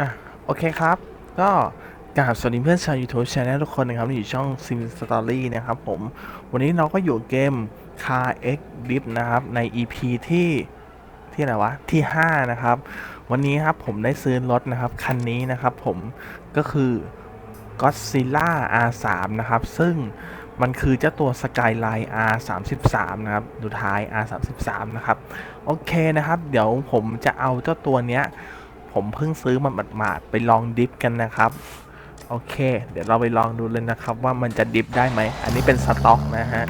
อะโอเคครับ ก็กราบสวัสดีเพื่อนชาว YouTube Channel ทุกคนนะครับอยู่ช่อง Sim Story นะครับผม วันนี้เราก็อยู่เกม Car X Dip นะครับ ใน EP ที่ที่อะไรวะ ที่ 5 นะครับ วันนี้ครับผมได้ซื้อรถนะครับ คันนี้นะครับผมก็คือ Godzilla R3 นะครับ ซึ่งมันคือเจ้าตัว Skyline R33 นะครับ ดูท้าย R33 นะครับ โอเคนะครับ เดี๋ยวผมจะเอาเจ้าตัวเนี้ย ผมเพิ่งซื้อมาหมาดๆไปลองดิฟกันนะครับ โอเค เดี๋ยวเราไปลองดูเลยนะครับ ว่ามันจะดิฟได้ไหม อันนี้เป็นสต็อกนะฮะ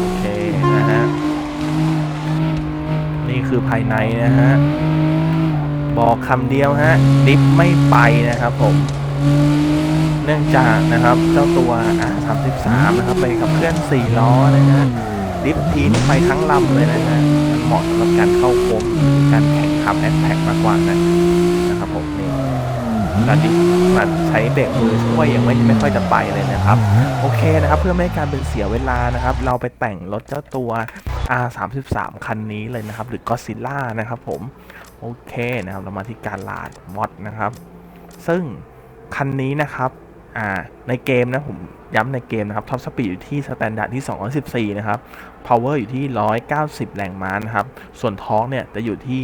โอเคนะฮะนี่คือภายในนะฮะบอกคำเดียวฮะดิฟไม่ไปนะครับผมเนื่องจากนะครับเจ้าตัว R33 นะครับไปกับเคลื่อน4ล้อนะฮะ ดิฟทีนไปทั้งลำเลยนะฮะมันเหมาะสำหรับการเข้าโค้งการแข่งขับแอดแท็กมากกว่านะนะครับผมนี่การดิฟมาใช้เบรกมือช่วยยังไม่ไม่ค่อยจะไปเลยนะครับ โอเคนะครับ เพื่อไม่ให้การเป็นเสียเวลานะครับ เราไปแต่งรถเจ้าตัว R33 คันนี้เลยนะครับ หรือ Godzilla นะครับผมโอเคนะครับเรามาที่การลาดมอดนะครับ ซึ่งคันนี้นะครับอ่าในเกมนะผม ย้ำในเกมนะครับท็อปสปีดอยู่ที่สแตนดาร์ดที่ 214 นะครับ power อยู่ที่ 190 แรงม้านะครับ ส่วนท้องเนี่ยจะอยู่ที่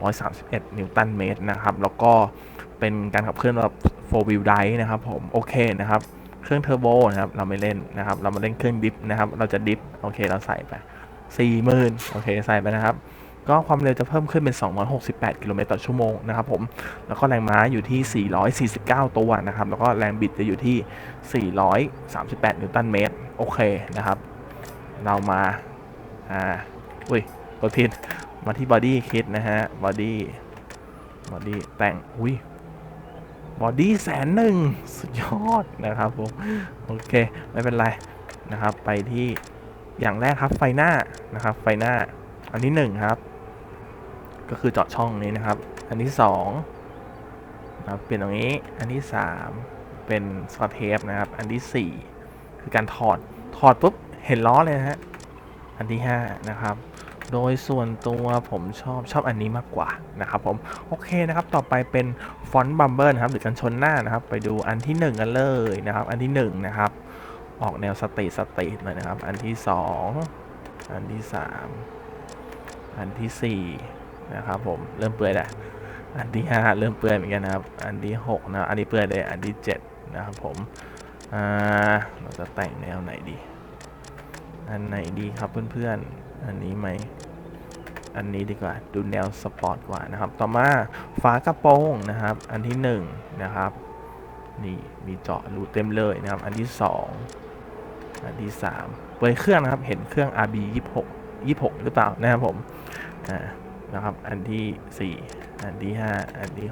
231 นิวตันเมตรนะครับ แล้วก็เป็นการขับเคลื่อนแบบ4 wheel drive นะครับผม โอเคนะครับ เครื่องเทอร์โบนะครับ เราไม่เล่นนะครับ เรามาเล่นเครื่องดิฟนะครับ เราจะดิฟ โอเค เราใส่ไป 40,000 โอเค ใส่ไปนะครับ ก็ความเร็วจะเพิ่มขึ้นเป็น 268 กิโลเมตรต่อชั่วโมงนะครับผม แล้วก็แรงม้าอยู่ที่ 449 ตัวนะครับ แล้วก็แรงบิดจะอยู่ที่ 438 นิวตันเมตร โอเคนะครับ เรามา อ่า อุ้ยกดผิดมาที่บอดี้คิดนะฮะ บอดี้ บอดี้แต่ง อุ้ยบอดี้แสนหนึ่งสุดยอดนะครับผม โอเค ไม่เป็นไรนะครับ ไปที่อย่างแรกครับไฟหน้านะครับ ไฟหน้าอันที่หนึ่งครับ ก็คือเจาะช่องนี้นะครับ อันที่สองนะครับเปลี่ยนตรงนี้ อันที่สามเป็นสกอตเทปนะครับ อันที่สี่คือการถอด ถอดปุ๊บ เห็นล้อเลยฮะ อันที่ห้านะครับ โดยส่วนตัวผมชอบชอบอันนี้มากกว่านะครับผม โอเคนะครับ ต่อไปเป็นฟอนต์บัมเบิลนะครับ หรือกันชนหน้านะครับ ไปดูอันที่หนึ่งกันเลยนะครับ อันที่หนึ่งนะครับ ออกแนวสเตทสเตทเลยนะครับ อันที่สองอันที่สามอันที่สี่ นะครับผมเริ่มเปื่อยแล้วอันที่ห้าเริ่มเปื่อยเหมือนกันนะครับ อันที่หกนะอันนี้เปื่อยเลยอันที่เจ็ดนะครับผมอ่าเราจะแต่งแนวไหนดี อันไหนดีครับเพื่อนๆ อันนี้ไหมอันนี้ดีกว่าดูแนวสปอร์ตกว่านะครับ ต่อมาฝากระโปรงนะครับ อันที่หนึ่งนะครับนี่มีเจาะรูเต็มเลยนะครับ อันที่สองอันที่สามเปิดเครื่องนะครับ เห็นเครื่อง RB 26 26 หรือเปล่านะครับผมอ่า นะครับ อันที่ 4 อันที่ 5 อันที่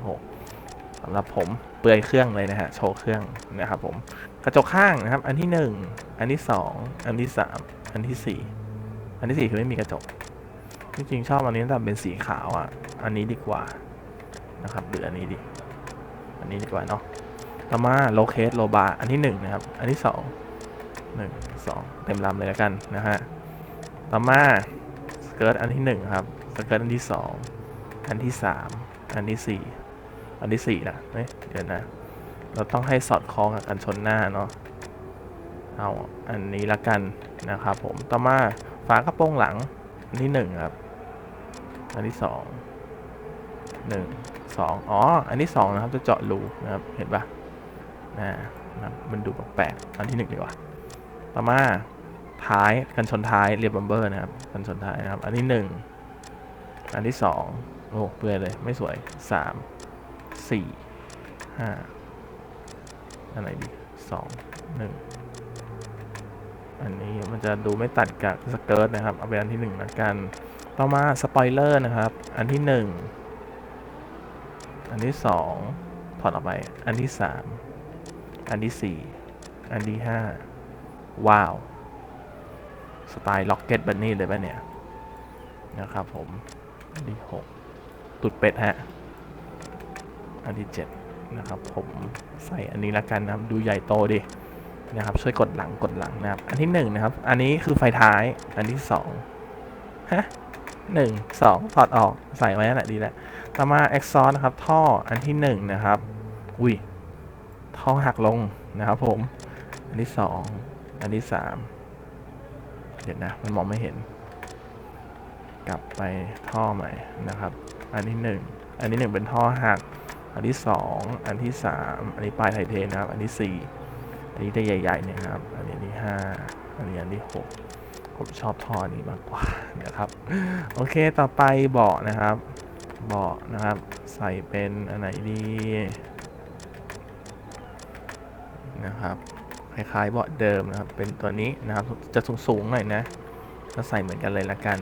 6สำหรับผมเปลือยเครื่องเลยนะฮะโชว์เครื่องนะครับผมกระจกข้างนะครับ อันที่ 1 อันที่ 2 อันที่ 3 อันที่ 4 อันที่ 4 คือไม่มีกระจกจริงๆชอบอันนี้แต่เป็นสีขาวอะ อันนี้ดีกว่านะครับหรืออันนี้ดี อันนี้ดีกว่าเนาะต่อมาโลเคสโลบาอันที่1นะครับ อันที่ 2 1 2 เต็มลำเลยแล้วกันนะฮะ ต่อมาสเกิร์ตอันที่หนึ่งครับ สเกิร์ตอันที่สองอันที่สามอันที่สี่อันที่สี่นะเฮ้ยเดี๋ยวนะ เราต้องให้สอดคล้องกับกันชนหน้าเนาะเอาอันนี้ละกันนะครับผมต่อมาฝากระโปรงหลัง อันที่หนึ่งครับ อันที่สองหนึ่งสองอ๋อ อันที่สองนะครับจะเจาะรูนะครับเห็นปะนะนะครับมันดูแปลกๆอันที่หนึ่งดีกว่า ต่อมาท้ายกันชนท้ายเรียบบัมเบอร์นะครับกันชนท้ายนะครับ อันที่หนึ่ง อันที่สองโอ้เปื่อยเลยไม่สวยสามสี่ห้าอันไหนดีสองหนึ่งอันนี้มันจะดูไม่ตัดกับสเกิร์ตนะครับ เอาเป็นอันที่หนึ่งละกัน ต่อมาสปอยเลอร์นะครับ อันที่หนึ่งอันที่สองถอดออกไป อันที่สามอันที่สี่อันที่ห้าว้าว สไตล์ล็อกเก็ตบันนี่เลยป่ะเนี่ย นะครับผม อันที่หกตุดเป็ดฮะ อันที่เจ็ดนะครับ ผมใส่อันนี้ละกันนะครับ ดูใหญ่โตดินะครับ ช่วยกดหลังกดหลังนะครับ อันที่หนึ่งนะครับ อันนี้คือไฟท้าย อันที่สองฮะหนึ่งสองถอดออกใส่ไว้นั่นแหละดีแหละต่อมา exhaust นะครับ ท่ออันที่หนึ่งนะครับ อุ้ยท่อหักลงนะครับ ผม อันที่สองอันที่สามเดี๋ยวนะ มันมองไม่เห็น กลับไปท่อใหม่นะครับ อันที่หนึ่งอันที่หนึ่งเป็นท่อหัก อันที่สองอันที่สามอันนี้ปลายไทเทนนะครับ อันที่สี่อันนี้ได้ใหญ่ๆเนี่ยนะครับอันนี้อันที่ห้าอันนี้อันที่หกผมชอบท่อนี้มากกว่านะครับ โอเค ต่อไปเบาะนะครับ เบาะนะครับ ใส่เป็นอันไหนดีนะครับคล้ายๆเบาะเดิมนะครับ เป็นตัวนี้นะครับ จะสูงๆหน่อยนะ ก็ใส่เหมือนกันเลยละกัน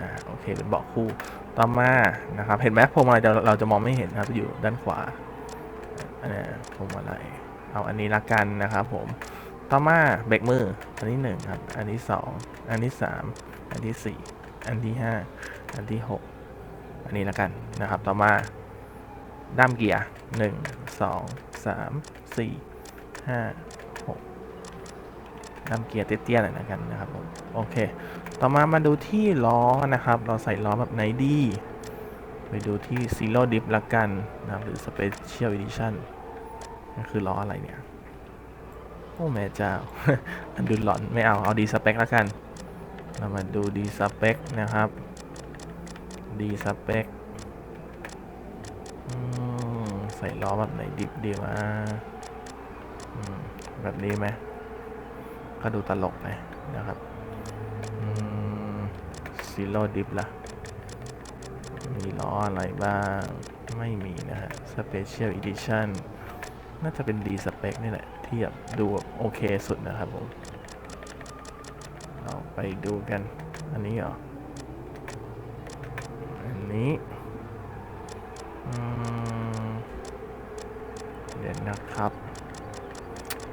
อ่าโอเคเป็นเบาะคู่ต่อมานะครับเห็นไหมพวงมาลัยเราเราจะมองไม่เห็นครับอยู่ด้านขวาอันนี้พวงมาลัยเอาอันนี้ละกันนะครับผมต่อมาเบรกมืออันที่หนึ่งครับ อันที่สองอันที่สามอันที่สี่อันที่ห้าอันที่หกอันนี้ละกันนะครับต่อมาด้ามเกียร์หนึ่งสองสามสี่ห้า ด้ามเกียร์เตี้ยๆหน่อยละกันนะครับผมโอเค ต่อมามาดูที่ล้อนะครับ เราใส่ล้อแบบไหนดีไปดูที่ Zero Dip ละกันนะครับหรือ Special Edition นั่นคือล้ออะไรเนี่ย โอ้แม่เจ้า อันดูหลอนไม่เอา เอาดีสเปคแล้วกัน เรามาดูดีสเปคนะครับดีสเปคใส่ล้อแบบไหนดิบดีวะอืมแบบนี้ไหม ก็ดูตลกไปนะครับซีโร่ดิฟล่ะ มีล้ออะไรบ้าง ไม่มีนะฮะ Special Edition น่าจะเป็นดีสเปคนี่แหละ ที่แบบดูแบบโอเคสุดนะครับผมเราไปดูกัน อันนี้เหรอ อันนี้เดี๋ยวนะครับ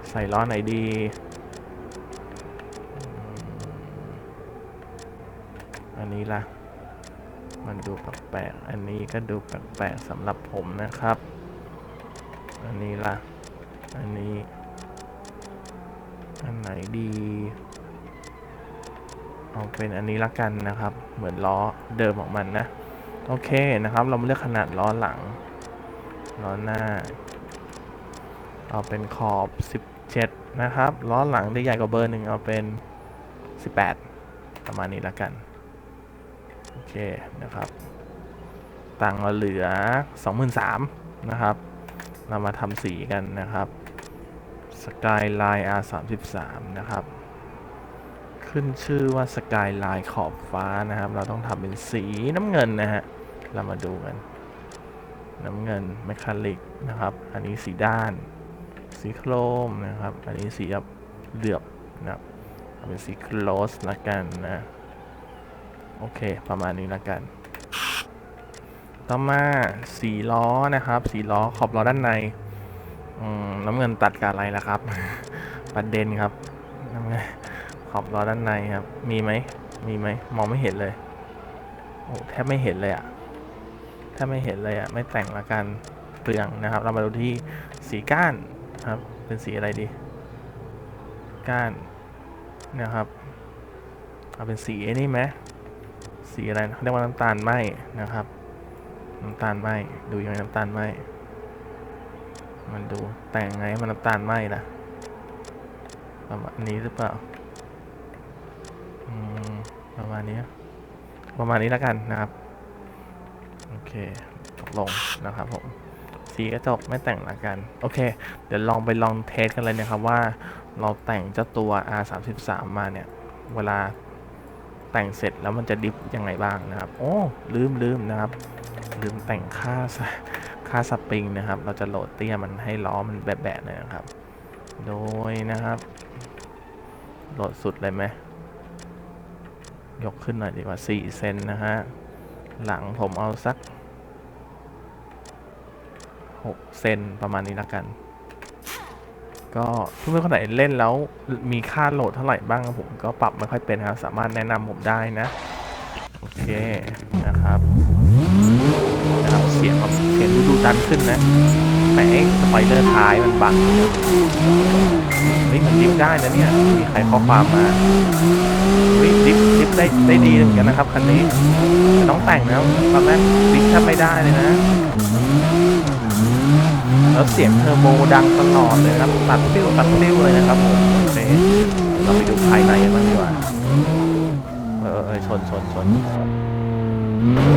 ใส่ล้อไหนดีอืมอั นนี้ล่ะ มันดูแปลกๆ อันนี้ก็ดูแปลกๆสำหรับผมนะครับ อันนี้ล่ะ อันนี้ อันไหนดี เอาเป็นอันนี้ละกันนะครับ เหมือนล้อเดิมของมันนะ โอเคนะครับ เรามาเลือกขนาดล้อหลัง ล้อหน้า เอาเป็นขอบ 17 นะครับ ล้อหลังได้ใหญ่กว่าเบอร์หนึ่งเอาเป็น 18ประมาณนี้ละกัน เคนะครับ ตังเราเหลือ 23,000นะครับ เรามาทำสีกันนะครับ Skyline R33 นะครับ ขึ้นชื่อว่า Skyline ขอบฟ้านะครับ เราต้องทำเป็นสีน้ำเงินนะฮะ เรามาดูกัน น้ำเงินแมคคาลิกนะครับ อันนี้สีด้าน สีโครมนะครับ อันนี้สีแบบเหลือบนะครับเอาเป็นสีคลอสละกันนะ โอเค ประมาณนี้ละกัน ต่อมาสีล้อนะครับ สีล้อขอบล้อด้านในน้ำเงินตัดกับอะไรล่ะครับ ประเด็นครับน้ำเงินขอบล้อด้านในครับ มีไหมมีไหมมองไม่เห็นเลยโอ้แทบไม่เห็นเลยอะแทบไม่เห็นเลยอะไม่แต่งละกันเปลืองนะครับ เรามาดูที่สีก้านครับ เป็นสีอะไรดีก้านนะครับ เอาเป็นสีนี่ไหม สีอะไรนะเขาเรียกว่าน้ำตาลไหมนะครับ น้ำตาลไหมดูยังไงน้ำตาลไหมมันดูแต่งไงมันน้ำตาลไหมล่ะประมาณนี้หรือเปล่าประมาณนี้ ประมาณนี้แล้วกันนะครับ โอเคตกลงนะครับผมสีกระจกไม่แต่งละกัน โอเค เดี๋ยวลองไปลองเทสกันเลยนะครับว่าเราแต่งเจ้าตัว R33 มาเนี่ย เวลา แต่งเสร็จแล้วมันจะดิฟยังไงบ้างนะครับ โอ้ลืมลืมนะครับ ลืมแต่งค่าค่าสปริงนะครับ เราจะโหลดเตี้ยมันให้ล้อมันแบะๆหน่อยนะครับ โดยนะครับ โหลดสุดเลยไหมยกขึ้นหน่อยดีกว่า 4 เซนนะฮะ หลังผมเอาสัก 6 เซนประมาณนี้ละกัน ก็เพื่อนๆคนไหนเล่นแล้วมีค่าโหลดเท่าไหร่บ้างผมก็ปรับไม่ค่อยเป็นครับสามารถแนะนำผมได้นะ โอเคนะครับนะครับเสียงแบบเสียงดูดูดันขึ้นนะแต่ไอ้สไปเดอร์ท้ายมันบังเฮ้ยมันดิฟได้นะเนี่ยมีใครข้อความมาเฮ้ยดิฟดิฟได้ได้ดีเหมือนกันนะครับคันนี้ต้องแต่งนะตอนแรกดิฟแทบไม่ได้เลยนะ แล้วเสียงเทอร์โบดังตลอดเลยครับตัดปิ้วตัดปิ้วเลยนะครับผมนี่เราไปดูภายในกันบ้างดีกว่าเออเออชนชนชน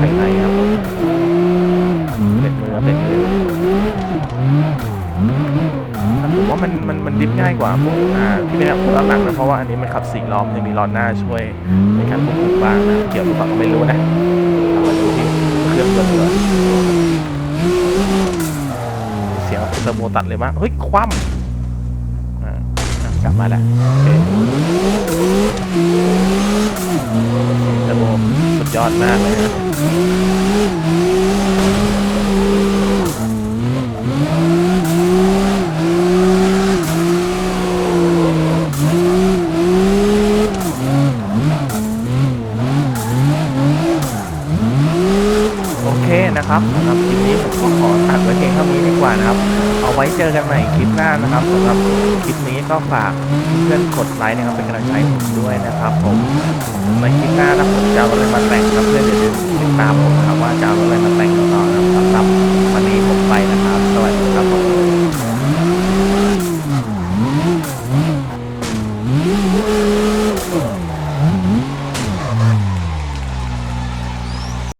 ภายในครับเป็นมือเป็นมือผมว่ามันมันมันดิฟง่ายกว่าพวกอ่าที่เป็นแบบล้อหลังนะเพราะว่าอันนี้มันขับสี่ล้อมยังมีล้อหน้าช่วยในการควบคุมบ้างนะเกี่ยวหรือเปล่าก็ไม่รู้นะเอามาดูที่เครื่องยนต์ดีกว่าเสีย เทอร์โบตัดเลยมาเฮ้ย คว่ำกลับมาแล้วเทอร์โบสุดยอดมากเลยนะ ก็ฝากเพื่อนกดไลค์นะครับเป็นกำลังใจผมด้วยนะครับ ผมในคลิปหน้าแล้วผมจะเอาอะไรมาแต่งครับเพื่อนอย่าลืมติดตามผมนะครับว่าจะเอาอะไรมาแต่งต่อนะครับสำหรับวันนี้ผมไปนะครับ